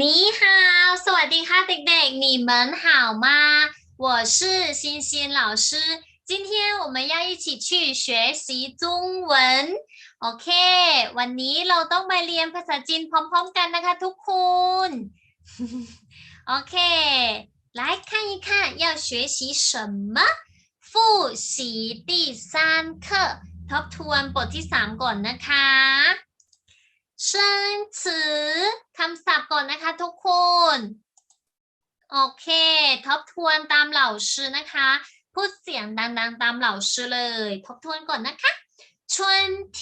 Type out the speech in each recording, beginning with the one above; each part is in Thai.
你好，สวัสดีค่ะเด็กๆ你们好吗？我是欣欣老师，今天我们要一起去学习中文。โอเค วันนี้เราต้องไปเรียนภาษาจีนพร้อมๆกันนะคะทุกคน โอเค 来看一看要学习什么？复习第三课ทบทวนบทที่สามก่อนนะคะ เชิญถือคำศัพท์ก่อนนะคะทุกคน โอเค ทบทวนตามเหล่าชื่อนะคะ พูดเสียงดังๆ ตามเหล่าชื่อเลย ทบทวนก่อนนะคะ春天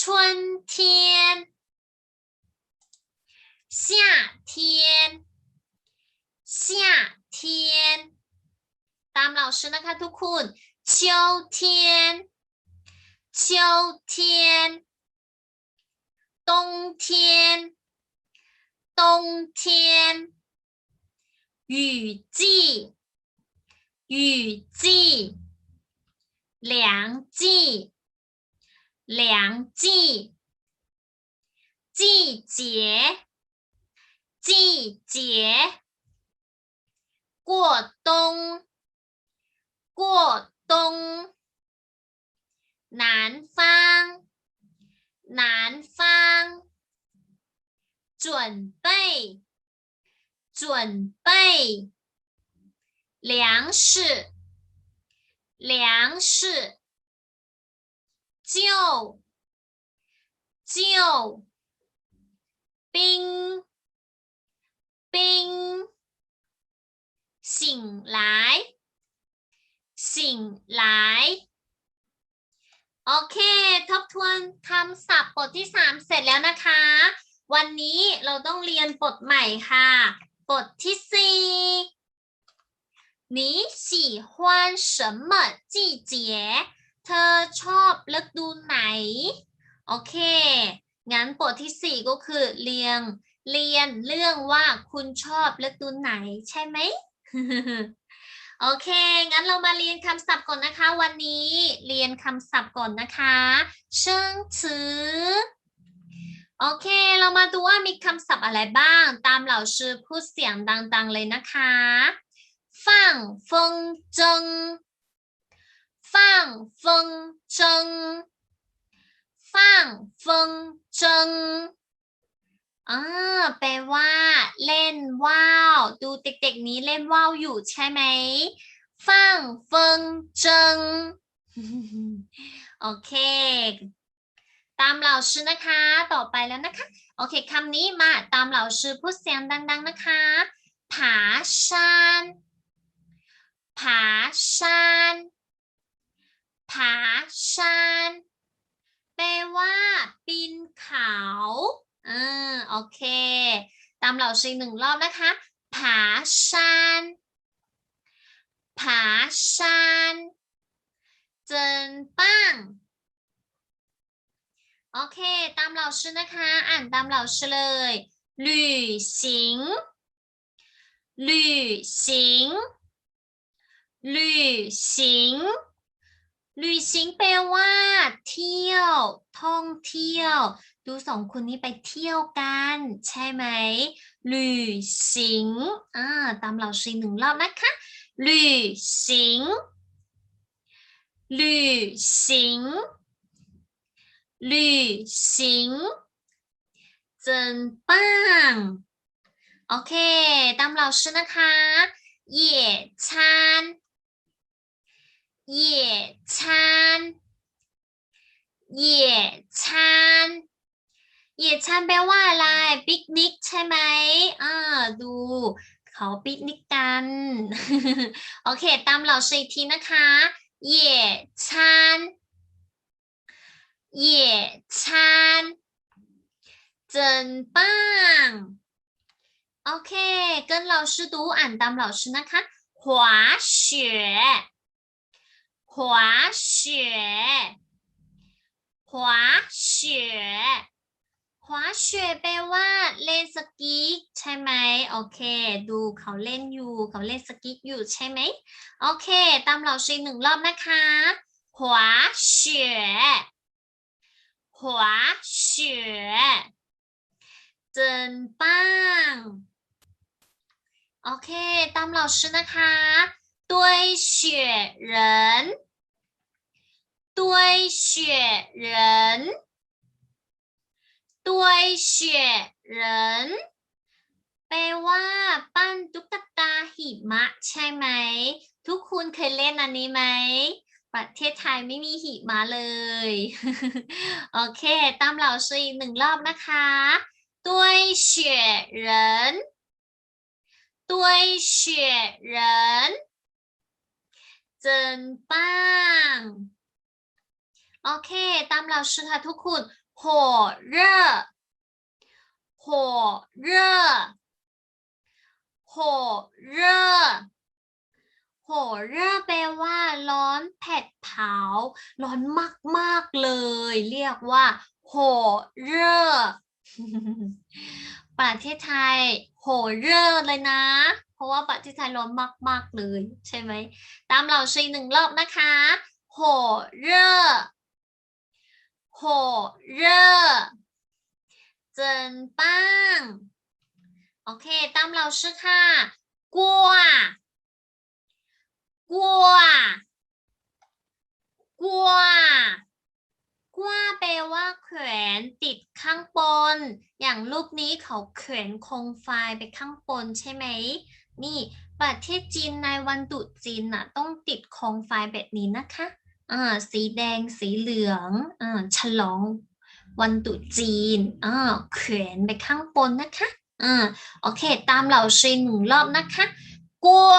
春天夏天夏天ตามเหล่าชื่อนะคะทุกคน秋天秋天 冬天，冬天，雨季，雨季，凉季，凉季，季节，季节，过冬，过冬，南方。南方，准备，准备，粮食，粮食，救，救，冰，冰，醒来，醒来。 โอเค ทบทวนคำศัพท์บทที่สามเสร็จแล้วนะคะ วันนี้เราต้องเรียนบทใหม่ค่ะ บทที่สี่你喜欢什么季节เธอชอบฤดูไหน โอเค งั้นบทที่สี่ก็คือเรียง เรียนเรื่องว่าคุณชอบฤดูไหนใช่ไหม โอเค งั้นเรามาเรียนคำศัพท์ก่อนนะคะ วันนี้เรียนคำศัพท์ก่อนนะคะเชิงชือโอเค เรามาดูว่ามีคำศัพท์อะไรบ้าง ตามเหล่าชื่อพูดเสียงดังๆเลยนะคะฟังฟงจงฟังฟงจงฟังฟงจง อ่าแปลว่า เล่นว่าวดูเด็กๆนี้เล่นว่าวอยู่ใช่ไหมฟังเฟิงเจิงโอเค ตามเหล่าชื่อนะคะ ต่อไปแล้วนะคะ โอเคคำนี้มาตามเหล่าชื่อพูดเสียงดัง ๆนะคะผาชานผาชานผาชานแปลว่า ปีนเขา อ่าโอเค ตามเหล่าชื่อหนึ่งรอบนะคะ ผาชานผาชานเจินปังโอเค ตามเหล่าชื่อนะคะ อ่านตามเหล่าชื่อเลย旅行旅行旅行 ลุยซิงแปลว่า เที่ยว ท่องเที่ยว ดูสองคนนี้ไปเที่ยวกัน ใช่ไหมลุยซิงอ่าตามเราซีหนึ่งรอบนะคะลุยซิงลุยซิงลุยซิงจนปังโอเค ตามเราซีนะคะ野餐ย่ชานเหย่ชานเหย่ชานเหย่ชานแปลว่าอะไร ปิกนิกใช่ไหมอ่าดู เขาปิกนิกกัน โอเค ตามเราชื่ออีกทีนะคะเหย่ชานเหย่ชาน真棒โอเค跟老师读อ่านตาม老师นะคะ滑雪 滑雪วเฉื่แปลว่าเล่นสกีใช่ไหมโอเค ดูเขาเล่นอยู่เขาเล่นสกีอยู่ใช่ไหมโอเค ตามเราชีหนึ่งรอบนะคะ滑雪วเฉื่อหัวเฉื่อโอเค ตามเราชีนะคะ 堆雪人堆雪人堆雪人แปลว่า ปั้นตุ๊กตาหิมะใช่ไหม ทุกคนเคยเล่นอันนี้ไหม ประเทศไทยไม่มีหิมะเลย โอเค ตามเราซื้ออีกหนึ่งรอบนะคะ堆雪人堆雪人 เจิงป้างโอเค ตามเราชื่อค่ะทุกคนหัวเร่อหัวเร่อหัวเร่อหัวเร่อแปลว่า ร้อนแผดเผา ร้อนมาก ๆ เลย เรียกว่าหัวเร่อ ประเทศไทยโหเร่อเลยนะ เพราะว่าประเทศไทยร้อนมากๆเลย ใช่ไหม ตามเราซีหนึ่งรอบนะคะโหเร่อโหเร่อเจินปังโอเค ตามเราชื่อค่ะกัวกัวกัว กัวแปลว่าแขวนติดข้างบน อย่างรูปนี้เขาแขวนโคมไฟไปข้างบนใช่ไหม นี่ประเทศจีนในวันตรุษจีนน่ะต้องติดโคมไฟแบบนี้นะคะอ่าสีแดงสีเหลืองอ่าฉลองวันตรุษจีนอ่าแขวนไปข้างบนนะคะอ่าโอเค ตามเหล่าซีหนึ่งรอบนะคะกัว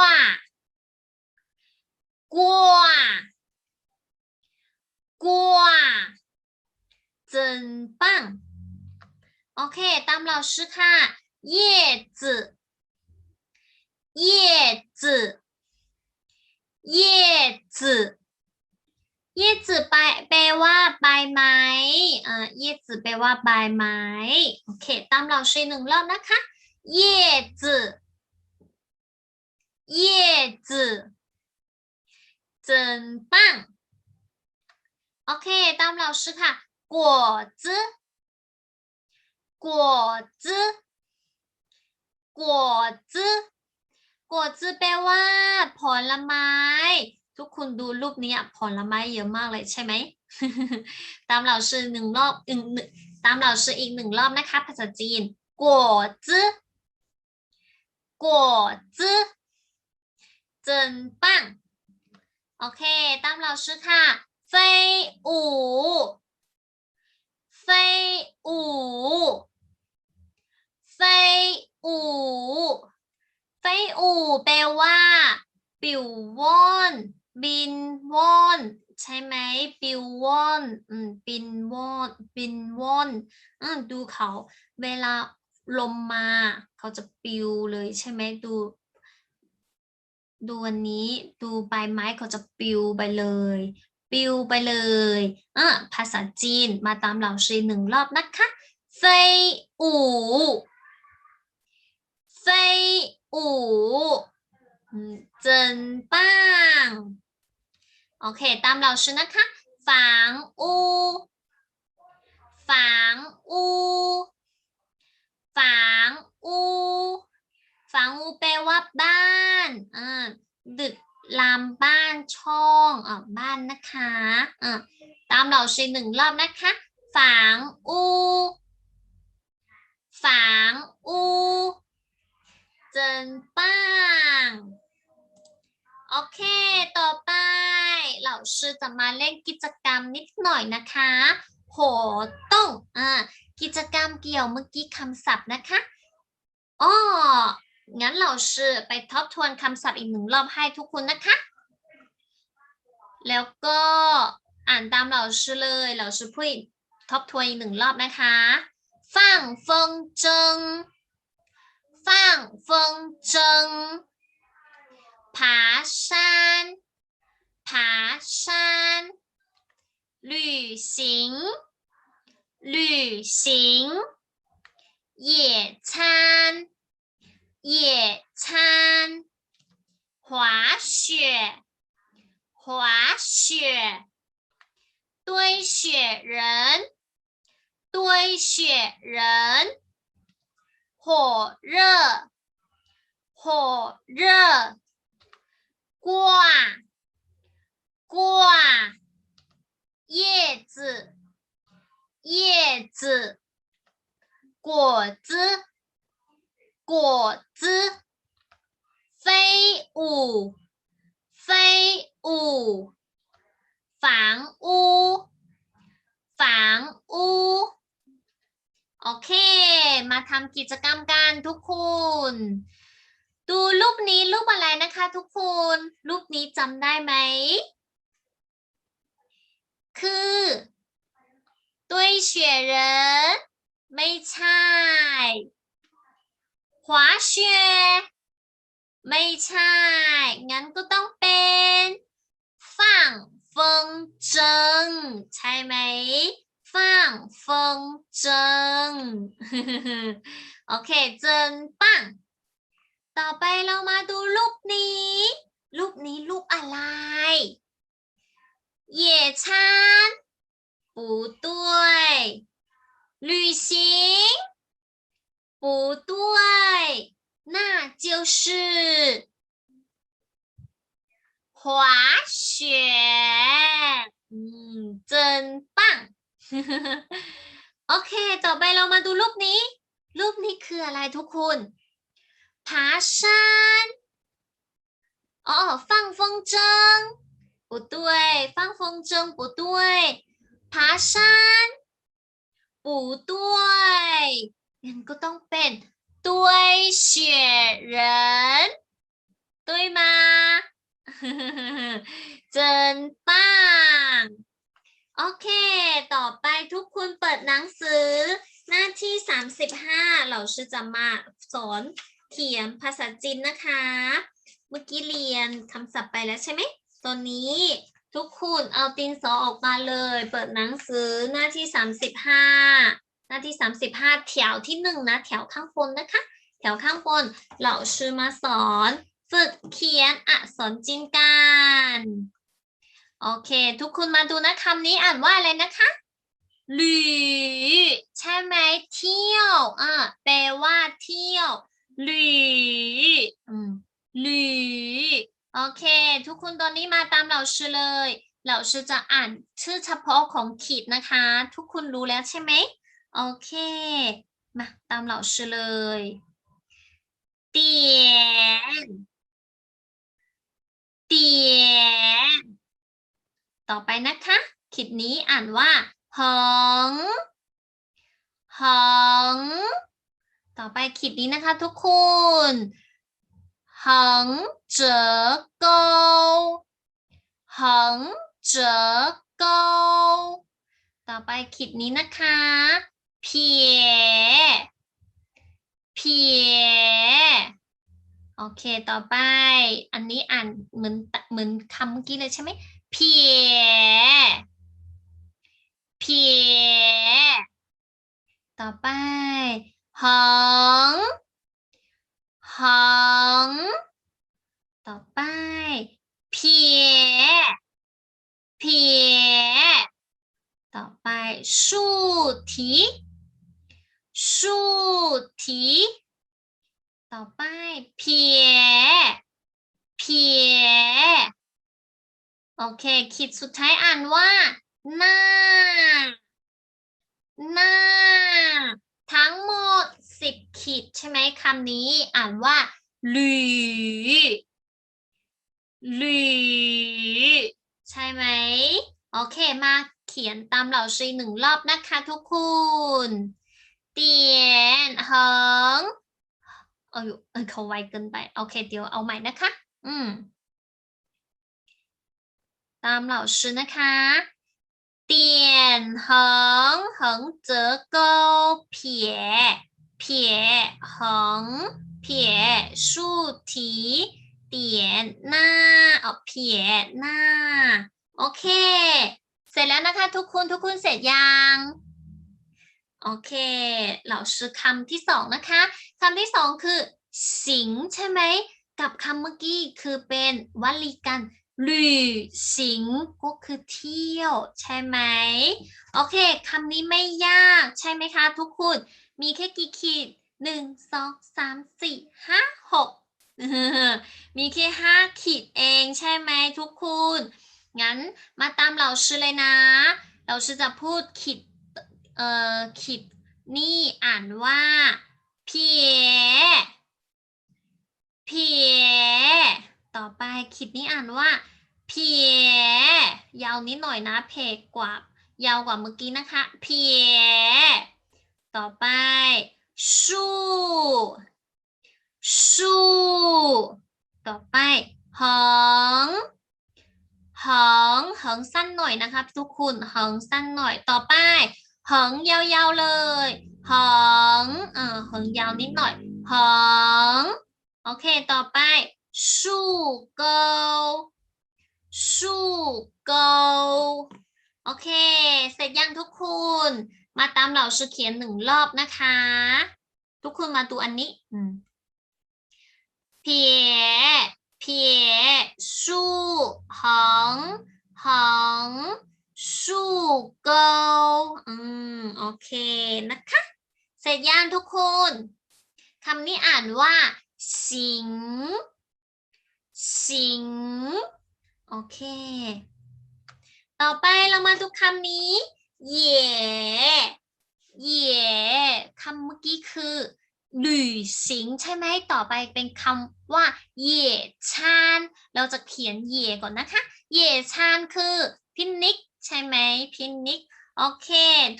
กัวกัว 真棒โอเค ตามเราชื่อค่ะ叶子叶子叶子叶子ใบแปลว่าใบไม้อ่า叶子แปลว่าใบไม้โอเค ตามเราชื่อหนึ่งรอบนะคะ叶子叶子真棒โอเค ต ามเราชื่อค่ะ果子果子果子果子แปลว่า ผลไม้ ทุกคนดูรูปนี้อะผลไม้เยอะมากเลยใช่ไหม ตามเราชื่อหนึ่งรอบหนึ่งหนึ่งตามเราชื่ออีกหนึ่งรอบนะคะ ภาษาจีน果子果子真棒โอเค ตามเราชื่อค่ะ飞舞 飞舞飞舞飞舞แปลว่า ปิวว่อน บินว่อน ใช่ไหม ปิวว่อน อืม บินว่อน บินว่อน อืม ดูเขา เวลาลมมา เขาจะปิวเลยใช่ไหม ดู ดูอันนี้ ดูใบไม้เขาจะปิวไปเลย ปิวไปเลยอะภาษาจีนมาตามเหล่าซีหนึ่งรอบนะคะเฟยอูเฟยอูอืมเจินปังโอเค ตามเราชื่อนะคะฝางอูฝางอูฝางอูฝางอูแปลว่าบ้านอ่าดึก ลามบ้านช่องอ่าบ้านนะคะอ่าตามเราซีหนึ่งรอบนะคะ ฝางอูฝางอูเจินปังโอเค ต่อไปเราชื่อจะมาเล่นกิจกรรมนิดหน่อยนะคะโหต้องอ่ากิจกรรมเกี่ยวเมื่อกี้คำศัพท์นะคะอ้อ งั้นเราชื่อไปทบทวนคำศัพท์อีกหนึ่งรอบให้ทุกคนนะคะ แล้วก็อ่านตามเราชื่อเลย เราชื่อพูดทบทวนอีกหนึ่งรอบนะคะฟังเฟิงเจิงฟังเฟิงเจิง爬山爬山旅行旅行野餐 野餐，滑雪，滑雪，堆雪人，堆雪人，火热火热挂挂叶子叶子果子果子飞舞飞舞房屋房屋 โอเค มาทำกิจกรรมกันทุกคน ดูรูปนี้รูปอะไรนะคะทุกคน รูปนี้จำได้ไหม คือด้วย雪人ไม่ใช่ 滑雪ไม่ใช่ งั้นก็ต้องเป็น放风筝ใช่ไหม 放风筝 โอเคเจินปัง ต่อไปเรามาดูรูปนี้ รูปนี้รูปอะไร 野餐不对旅行 不对那就是滑雪อืมเจินปัง โอเค ต่อไปเรามาดูรูปนี้ รูปนี้คืออะไรทุกคน爬山อ๋อ放风筝不对放风筝不对爬山不对 มันก็ต้องเป็นตุ้ยเฉียรนตุ้ยมาเจินปังโอเค ต่อไปทุกคนเปิดหนังสือ หน้าที่ 35 เราชื่อจะมาสอนเขียนภาษาจีนนะคะ เมื่อกี้เรียนคำศัพท์ไปแล้วใช่ไหมตอนนี้ทุกคนเอาตินสอออกมาเลย เปิดหนังสือหน้าที่ 35 หน้าที่ 35 แถวที่หนึ่งนะแถวข้างบนนะคะ แถวข้างบนเราชื่อมาสอน ฝึกเขียนอักษรจีนกันโอเค ทุกคนมาดูนะคำนี้อ่านว่าอะไรนะคะหรือใช่ไหมเที่ยวอ่าแปลว่าเที่ยวหรืออืมหรือโอเค ทุกคนตอนนี้มาตามเราชื่อเลย เราชื่อจะอ่านชื่อเฉพาะของขีดนะคะ ทุกคนรู้แล้วใช่ไหม โอเค มาตามเราชื่อเลยเตียนเตียนต่อไปนะคะขีดนี้อ่านว่าหองหองต่อไปขีดนี้นะคะทุกคนหองเจอโกหองเจอโกต่อไปขีดนี้นะคะ 撇撇โอเค ต่อไป อันนี้อ่านเหมือนเหมือนคำเมื่อกี้เลยใช่ไหมเพียเพียต่อไปหองหองต่อไปเพียเพียต่อไป สูที 题ต่อไปเพียเพียโอเคขีดสุดท้ายอ่านว่าหน้าหน้าทั้งหมดสิบขีดใช่ไหมคำนี้อ่านว่าหรือหรือใช่ไหมโอเคมาเขียนตามเหล่าซีหนึ่งรอบนะคะทุกคน เตียนเหิงเอาอยู่เออเขาไวเกินไป โอเค เดี๋ยวเอาใหม่นะคะ อืม ตามเหล่าชื่อนะคะเตียนเหิงเหิงเจ๋อโกเพียเพียเหิงเพียชูทีเตียนหน้าเอาเพียหน้า โอเค เสร็จแล้วนะคะ ทุกคนทุกคนเสร็จยัง โอเคเหล่าชื่อคำที่สองนะคะคำที่สองคือ สิงใช่ไหม กับคำเมื่อกี้คือเป็นวลีกันหรือสิงก็คือเที่ยว ใช่ไหม โอเคคำนี้ไม่ยากใช่ไหมคะ ทุกคน มีแค่กี่ขีดหนึ่งสองสามสี่ห้าหกมีแค่ห้าขีดเองใช่ไหมทุกคน งั้นมาตามเราชื่อเลยนะ เราชื่อจะพูดขีด เอ่อขีดนี่อ่านว่าเพียเพียต่อไปขีดนี้อ่านว่าเพียยาวนิดหน่อยนะเพกกว่ายาวกว่าเมื่อกี้นะคะเพียต่อไปชูชูต่อไปหองหองหองสั้นหน่อยนะคะทุกคนหองสั้นหน่อยต่อไป หองยาวๆเลยหองเออหองยาวนิดหน่อยหองโอเค ต่อไปชูเกาชูเกาโอเค เสร็จยังทุกคน มาตามเราชื่อเขียนหนึ่งรอบนะคะ ทุกคนมาดูอันนี้อืมเพียเพียชูหองหอง ชูเกาอืม โอเคนะคะ เสร็จยังทุกคนคำนี้อ่านว่า สิง สิง โอเค ต่อไปเรามาดูคำนี้ เหย่เหย่คำเมื่อกี้คือหลุยสิงใช่ไหมต่อไปเป็นคำว่าเหย่ชาน เราจะเขียนเหย่ก่อนนะคะ เหย่ชานคือพินิก ใช่ไหมพินิกโอเค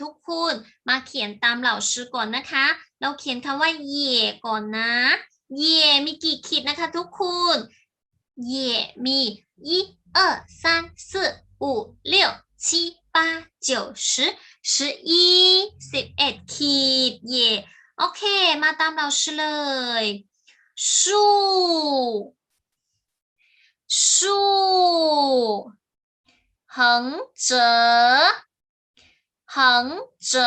ทุกคนมาเขียนตามเหล่าชื่อก่อนนะคะ เราเขียนคำว่าเหย่ก่อนนะเหย่มีกี่ขีดนะคะทุกคนเหย่มี一二三四五六七八九十十一สิบเอ็ดขีดเย่โอเค มาตามเราชื่อเลยสู้สู้ 横折横折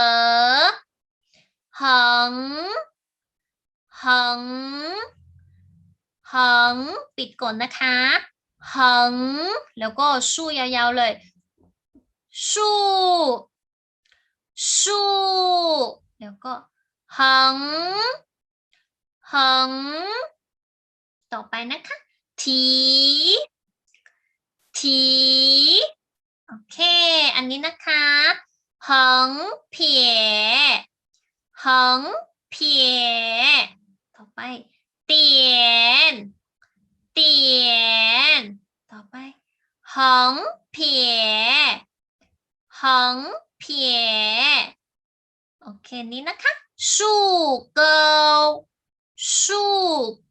横横横ปิดก่อนนะคะหังแล้วก็สู้ยาวๆเลย สู้สู้แล้วก็หังหังต่อไปนะคะ ทีที โอเค อันนี้นะคะหงเพียหงเพียต่อไป เตียน เตียน ต่อไปหงเพียหงเพียโอเคนี้นะคะสู้เกลสู้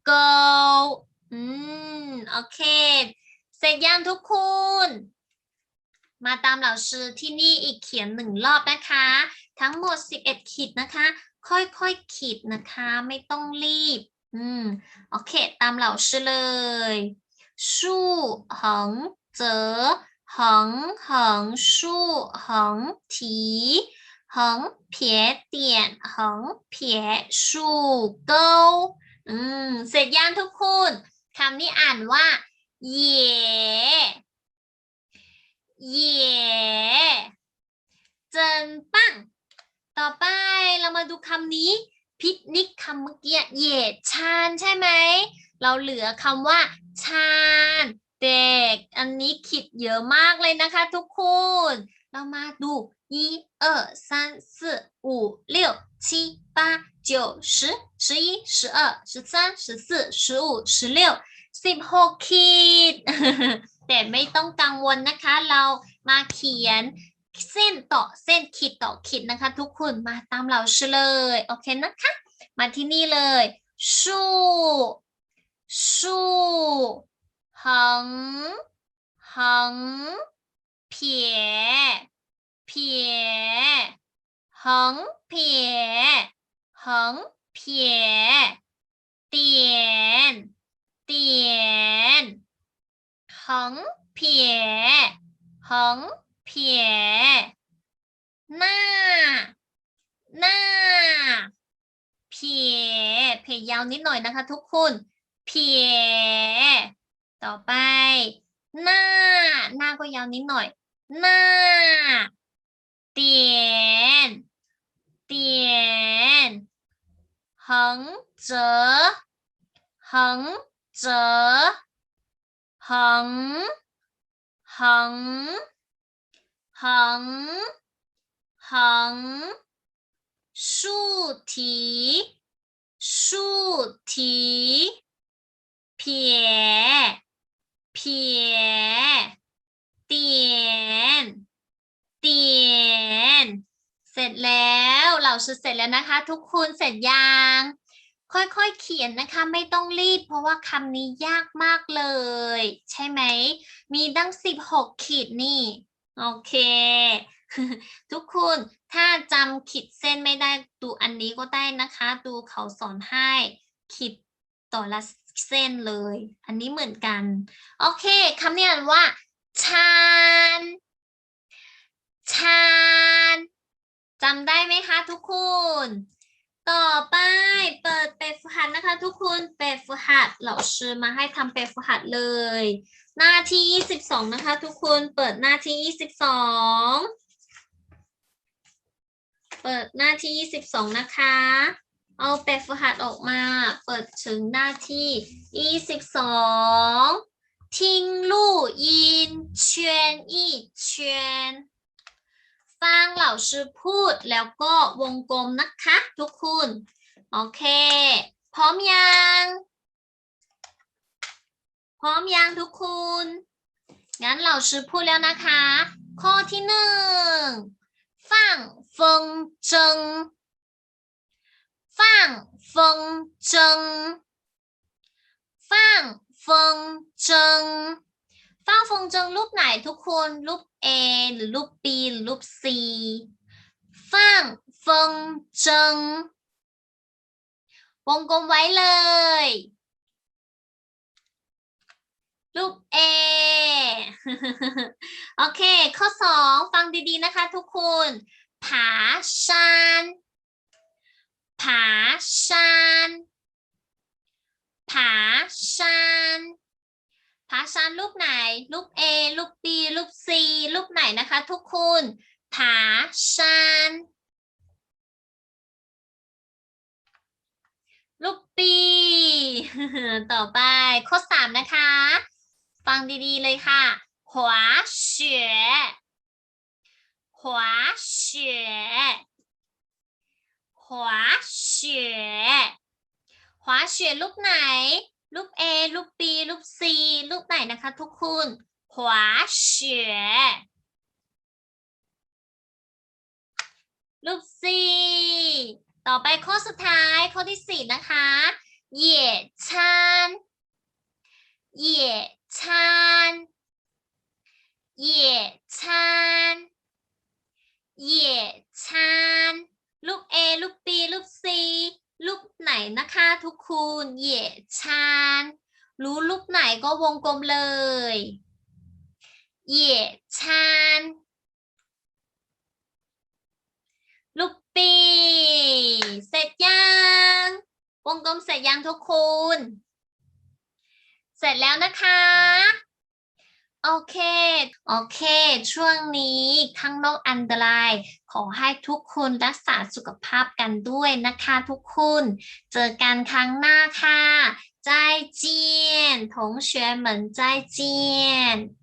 เกลอืม โอเค เสร็จยังทุกคน มาตามเหล่าชื่อที่นี่อีกเขียนหนึ่งรอบนะคะ ทั้งหมด 11 ขีดนะคะ ค่อยๆขีดนะคะ ไม่ต้องรีบ อืม โอเค ตามเหล่าชื่อเลยสู้หงเจอหงหงสู้หงทีหงเพียเตียนหงเพียสู้เกาอืม เสร็จยังทุกคนคำนี้อ่านว่า เย่ เย่เจินปัง ต่อไปเรามาดูคำนี้ พิกนิกคำเมื่อกี้เหย่ชานใช่ไหม เราเหลือคำว่า ชานเด็ก อันนี้ขีดเยอะมากเลยนะคะทุกคน เรามาดู一二三四五六七八九十十一十二十三十四十五十六สิบหกขีด แต่ไม่ต้องกังวลนะคะ เรามาเขียนเส้นต่อเส้นขีดต่อขีดนะคะ ทุกคนมาตามเราเลยโอเคนะคะ มาที่นี่เลยสู้สู้หังหังเพียเพียหังเพียหังเพียเตียนเตียน หังเพียหังเพียหน้า หน้า เพียเพียยาวนิดหน่อยนะคะทุกคน เพียต่อไป หน้า หน้าก็ยาวนิดหน่อย หน้า เตียน เตียน 横折横折 หัง หัง หัง หัง สูทีสูทีเพียเพียเตียนเตียน เสร็จแล้ว เราสุดเสร็จแล้วนะคะ ทุกคนเสร็จยัง ค่อยๆ เขียนนะคะไม่ต้องรีบ เพราะว่าคำนี้ยากมากเลย ใช่ไหม มีตั้งสิบหกขีดนี่ โอเค ทุกคนถ้าจำขีดเส้นไม่ได้ดูอันนี้ก็ได้นะคะ ดูเขาสอนให้ขีดต่อละเส้นเลย อันนี้เหมือนกัน โอเคคำนี้อ่านว่าชานชานจำได้ไหมคะทุกคน ต่อไปเปิดเปรฝึกหัดนะคะ ทุกคนเปรฝึกหัดเราเชื่อมาให้ทำเปรฝึกหัดเลย หน้าที่ 22 นะคะ ทุกคนเปิดหน้าที่ 22 เปิดหน้าที่ 22 นะคะ เอาเปรฝึกหัดออกมา เปิดถึงหน้าที่ 22ทิ้งลู่ยินเชวนอีเชวน ฟังเหล่าชื่อพูดแล้วก็วงกลมนะคะทุกคน โอเค พร้อมยัง พร้อมยังทุกคนงั้นเราชื่อพูดแล้วนะคะ ข้อที่หนึ่งฟังฟงเจิงฟังฟงเจิงฟังเฟิงเจิง ฟังเฟิงเจิงรูปไหนทุกคนรูป A หรือรูป B หรือรูป C ฟังเฟิงเจิงวงกลมไว้เลย รูป A โอเค ข้อสองฟังดีๆนะคะทุกคนผาชานผาชานผาชาน พระชันรูปไหน รูป A รูป B รูป C รูปไหนนะคะ ทุกคุณผาชันรูปปีต่อไปข้อสามนะคะ ฟังดีๆเลยค่ะหัวเฉหัวเฉหัวเฉหัวเฉรูปไหน รูป A รูป B รูป C รูปไหนนะคะทุกคน滑雪รูป C ต่อไปข้อสุดท้ายข้อที่สี่นะคะเหย่ชานเหย่ชานเหย่ชานเหย่ชานรูป A รูป B รูป C รูปไหนนะคะทุกคนเหย่ชานรู้รูปไหน ก็วงกลมเลยเหย่ชานลูกปีเสร็จยังวงกลมเสร็จยังทุกคน เสร็จแล้วนะคะ โอเค โอเค ช่วงนี้ข้างนอกอันตราย ขอให้ทุกคนรักษาสุขภาพกันด้วยนะคะทุกคน เจอกันครั้งหน้าค่ะ ใจเจียน同学们再见